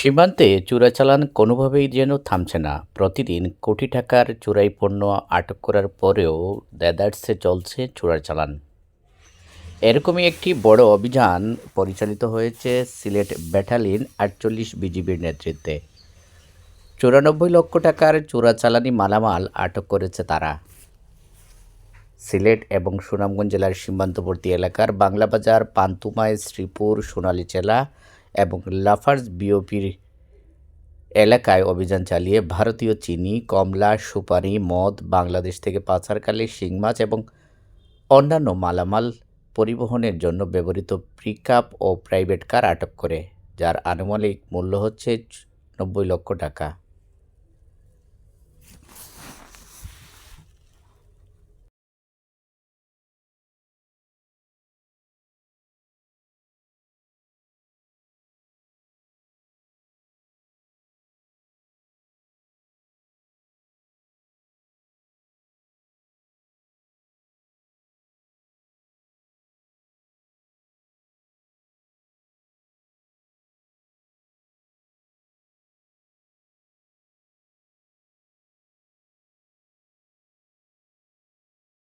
সীমান্তে চোরাচালান কোনোভাবেই যেন থামছে না। প্রতিদিন কোটি টাকার চোরাই পণ্য আটক করার পরেও দেদারসে চলছে চোরাচালান। এরকমই একটি বড় অভিযান পরিচালিত হয়েছে সিলেট ব্যাটালিয়ন আটচল্লিশ বিজিবির নেতৃত্বে। চুরানব্বই লক্ষ টাকার চোরাচালানি মালামাল আটক করেছে তারা। সিলেট এবং সুনামগঞ্জ জেলার সীমান্তবর্তী এলাকার বাংলাবাজার, পান্তুমায়, শ্রীপুর সোনালীচেলা এবং লাফার্স বিওপির এলাকায় অভিযান চালিয়ে ভারতীয় চিনি, কমলা, সুপারি, মদ, বাংলাদেশ থেকে পাচারকালে শিং মাছ এবং অন্যান্য মালামাল পরিবহনের জন্য ব্যবহৃত পিকআপ ও প্রাইভেট কার আটক করে, যার আনুমানিক মূল্য হচ্ছে নব্বই লক্ষ টাকা।